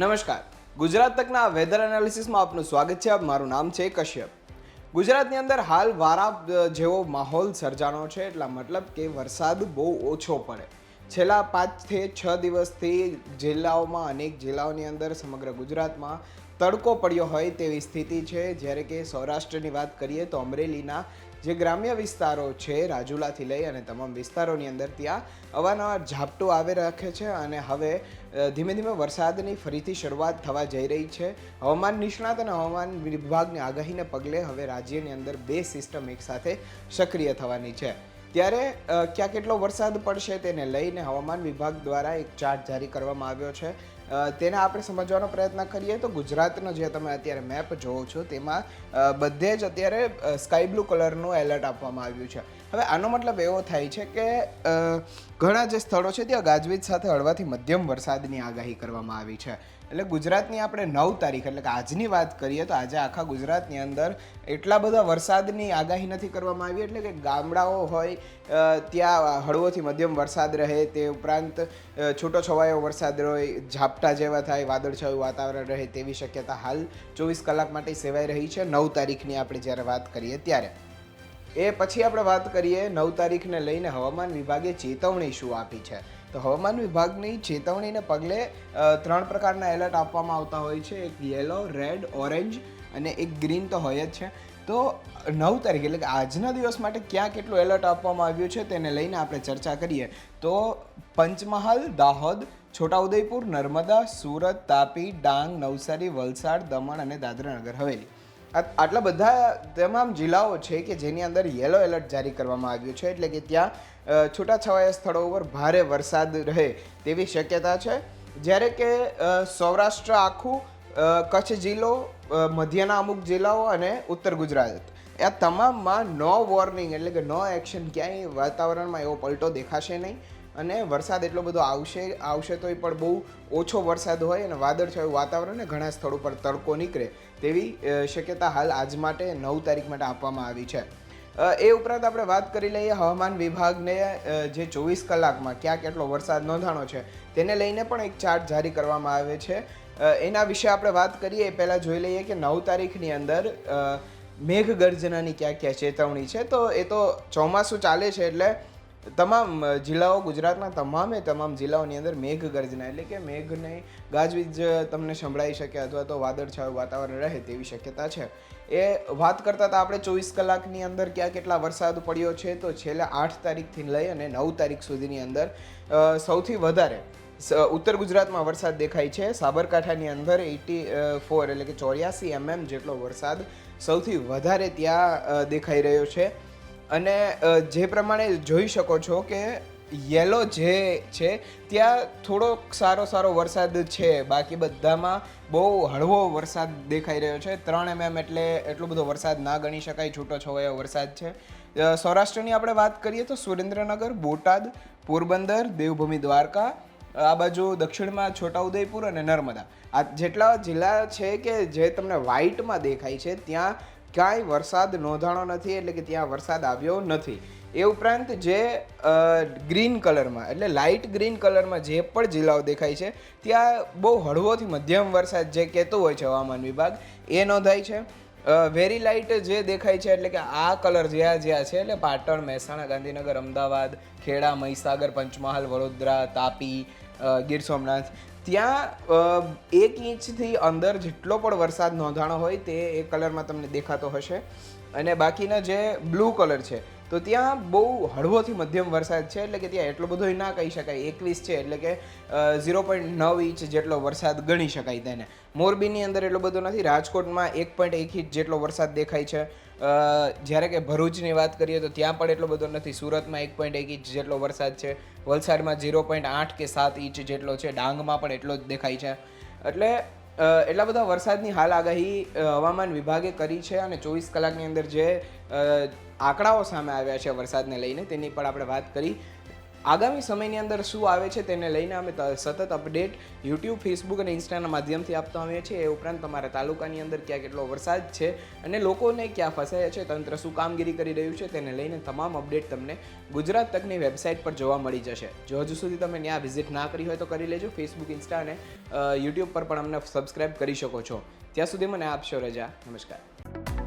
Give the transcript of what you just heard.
નમસ્કાર. ગુજરાત તકના વેધર એનાલિસિસમાં આપનું સ્વાગત છે. મારું નામ છે કશ્યપ. ગુજરાતની અંદર હાલ વારા જેવો માહોલ સર્જાનો છે એટલા મતલબ કે વરસાદ બહુ ઓછો પડે. છેલ્લા પાંચથી છ દિવસથી જિલ્લાઓમાં અનેક જિલ્લાઓની અંદર સમગ્ર ગુજરાતમાં તડકો પડ્યો હોય તેવી સ્થિતિ છે. જ્યારે કે સૌરાષ્ટ્રની વાત કરીએ તો અમરેલીના જે ગ્રામ્ય વિસ્તારો છે રાજુલાથી લઈ અને તમામ વિસ્તારોની અંદર ત્યાં અવારનવાર ઝાપટું આવે રાખે છે અને હવે ધીમે ધીમે વરસાદની ફરીથી શરૂઆત થવા જઈ રહી છે. હવામાન નિષ્ણાત અને હવામાન વિભાગની આગાહીને પગલે હવે રાજ્યની અંદર બે સિસ્ટમ એકસાથે સક્રિય થવાની છે. ત્યારે ક્યાં કેટલો વરસાદ પડશે તેને લઈને હવામાન વિભાગ દ્વારા એક ચાર્ટ જારી કરવામાં આવ્યો છે. તેને આપણે સમજવાનો પ્રયત્ન કરીએ તો ગુજરાતનો જે તમે અત્યારે મેપ જોવો છો તેમાં બધે જ અત્યારે સ્કાય બ્લુ કલરનું એલર્ટ આપવામાં આવ્યું છે. હવે આનો મતલબ એવો થાય છે કે ઘણા જે સ્થળો છે ત્યાં ગાજવીજ સાથે હળવાથી મધ્યમ વરસાદની આગાહી કરવામાં આવી છે. એટલે ગુજરાતની આપણે નવ તારીખ, એટલે કે આજની વાત કરીએ તો આજે આખા ગુજરાતની અંદર એટલા બધા વરસાદની આગાહી નથી કરવામાં આવી, એટલે કે ગામડાઓ હોય ત્યાં હળવોથી મધ્યમ વરસાદ રહે, તે ઉપરાંત છૂટો છવાયો વરસાદ હોય ઝાપટા જેવા થાય, વાદળછાયું વાતાવરણ રહે તેવી શક્યતા હાલ ચોવીસ કલાક માટે સેવાઈ રહી છે, નવ તારીખની આપણે જ્યારે વાત કરીએ ત્યારે. એ પછી આપણે વાત કરીએ નવ તારીખને લઈને હવામાન વિભાગે ચેતવણી શું આપી છે? તો હવામાન વિભાગની ચેતવણીને પગલે ત્રણ પ્રકારના એલર્ટ આપવામાં આવતા હોય છે. એક યેલો, રેડ, ઓરેન્જ અને એક ગ્રીન તો હોય જ છે. તો નવ તારીખ એટલે કે આજના દિવસ માટે ક્યાં કેટલું એલર્ટ આપવામાં આવ્યું છે તેને લઈને આપણે ચર્ચા કરીએ. તો પંચમહાલ, દાહોદ, છોટાઉદેપુર, નર્મદા, સુરત, તાપી, ડાંગ, નવસારી, વલસાડ, દમણ અને દાદરા નગર હવેલી. આટલા બધા તમામ જિલ્લાઓ છે કે જેની અંદર યેલો એલર્ટ જારી કરવામાં આવ્યું છે, એટલે કે ત્યાં છૂટાછવાયા સ્થળો ઉપર ભારે વરસાદ રહે તેવી શક્યતા છે. જ્યારે કે સૌરાષ્ટ્ર આખું કચ્છ જિલ્લો મધ્યના અમુક જિલ્લાઓ અને ઉત્તર ગુજરાત. આ તમામમાં નો વોર્નિંગ એટલે કે નો એક્શન ક્યાંય વાતાવરણમાં એવો પલટો દેખાશે નહીં. અને વરસાદ એટલો બધો આવશે આવશે તોય પણ બહુ ઓછો વરસાદ હોય અને વાદળછાયું વાતાવરણ ને ઘણા સ્થળો પર તડકો નીકળે તેવી શક્યતા હાલ આજ માટે નવ તારીખ માટે આપવામાં આવી છે. એ ઉપરાંત આપણે વાત કરી લઈએ હવામાન વિભાગને જે ચોવીસ કલાકમાં ક્યાં કેટલો વરસાદ નોંધાણો છે તેને લઈને પણ એક ચાર્ટ જારી કરવામાં આવે છે. એના વિશે આપણે વાત કરીએ એ પહેલાં જોઈ લઈએ કે નવ તારીખની અંદર મેઘગર્જનાની ક્યાં ક્યાં ચેતવણી છે. તો એ તો ચોમાસું ચાલે છે એટલે તમામ જિલ્લાઓ ગુજરાતના તમામે તમામ જિલ્લાઓની અંદર મેઘગર્જના, એટલે કે મેઘને ગાજવીજ તમને સંભળાઈ શકે અથવા તો વાદળછાયું વાતાવરણ રહે તેવી શક્યતા છે. એ વાત કરતા હતા આપણે ચોવીસ કલાકની અંદર ક્યાં કેટલા વરસાદ પડ્યો છે તો છેલ્લા આઠ તારીખથી લઈ અને નવ તારીખ સુધીની અંદર સૌથી વધારે ઉત્તર ગુજરાતમાં વરસાદ દેખાય છે. સાબરકાંઠાની અંદર એટી ફોર એટલે કે ચોર્યાસી એમએમ જેટલો વરસાદ સૌથી વધારે ત્યાં દેખાઈ રહ્યો છે. અને જે પ્રમાણે જોઈ શકો છો કે યેલો જે છે, ત્યાં થોડોક સારો સારો વરસાદ છે. બાકી બધામાં બહુ હળવો વરસાદ દેખાઈ રહ્યો છે. ત્રણ એમએમ એટલે એટલો બધો વરસાદ ના ગણી શકાય, છૂટો છવાયો વરસાદ છે. સૌરાષ્ટ્રની આપણે વાત કરીએ તો સુરેન્દ્રનગર, બોટાદ, પોરબંદર, દેવભૂમિ દ્વારકા, આ બાજુ દક્ષિણમાં છોટાઉદેપુર અને નર્મદા. આ જેટલા જિલ્લા છે કે જે તમને વ્હાઇટમાં દેખાય છે, ત્યાં ક્યાંય વરસાદ નોંધાણો નથી, એટલે કે ત્યાં વરસાદ આવ્યો નથી. એ ઉપરાંત જે ગ્રીન કલરમાં, એટલે લાઇટ ગ્રીન કલરમાં જે પણ જિલ્લાઓ દેખાય છે, ત્યાં બહુ હળવોથી મધ્યમ વરસાદ જે કહેતો હોય છે હવામાન વિભાગ, એ નોંધાય છે. વેરી લાઇટ જે દેખાય છે, એટલે કે આ કલર જ્યાં જ્યાં છે, એટલે પાટણ, મહેસાણા, ગાંધીનગર, અમદાવાદ, ખેડા, મહીસાગર, પંચમહાલ, વડોદરા, તાપી ગીર સોમનાથ ત્યાં એક ઇંચથી અંદર જેટલો પણ વરસાદ નોંધાણો હોય તે એ કલરમાં તમને દેખાતો હશે. અને બાકીના જે બ્લુ કલર છે તો ત્યાં બહુ હળવોથી મધ્યમ વરસાદ છે, એટલે કે ત્યાં એટલો બધો ના કહી શકાય. એકવીસ છે, એટલે કે ઝીરો પોઈન્ટ નવ ઇંચ જેટલો વરસાદ ગણી શકાય તેને. મોરબીની અંદર એટલો બધો નથી, રાજકોટમાં એક પોઈન્ટ એક ઇંચ જેટલો વરસાદ દેખાય છે. જ્યારે કે ભરૂચની વાત કરીએ તો ત્યાં પણ એટલો બધો નથી. સુરતમાં એક પોઈન્ટ એક ઇંચ જેટલો વરસાદ છે, વલસાડમાં ઝીરો પોઈન્ટ આઠ કે સાત ઇંચ જેટલો છે, ડાંગમાં પણ એટલો જ દેખાય છે. એટલે એટલા બધા વરસાદની હાલ આગાહી હવામાન વિભાગે કરી છે અને ચોવીસ કલાકની અંદર જે આંકડાઓ સામે આવ્યા છે વરસાદને લઈને, તેની પણ આપણે વાત કરી. આગામી સમયની અંદર શું આવે છે તેને લઈને અમે સતત અપડેટ યુટ્યુબ, ફેસબુક અને ઇન્સ્ટાના માધ્યમથી આપતા હોઈએ છીએ. એ ઉપરાંત તમારા તાલુકાની અંદર ક્યાં કેટલો વરસાદ છે અને લોકોને ક્યાં ફસાયા છે, તંત્ર શું કામગીરી કરી રહ્યું છે તેને લઈને તમામ અપડેટ તમને ગુજરાત તકની વેબસાઇટ પર જોવા મળી જશે. જો હજુ સુધી તમે ત્યાં વિઝિટ ના કરી હોય તો કરી લેજો. ફેસબુક, ઇન્સ્ટા અને યુટ્યુબ પર પણ અમને સબસ્ક્રાઇબ કરી શકો છો. ત્યાં સુધી મને આપશો રજા. નમસ્કાર.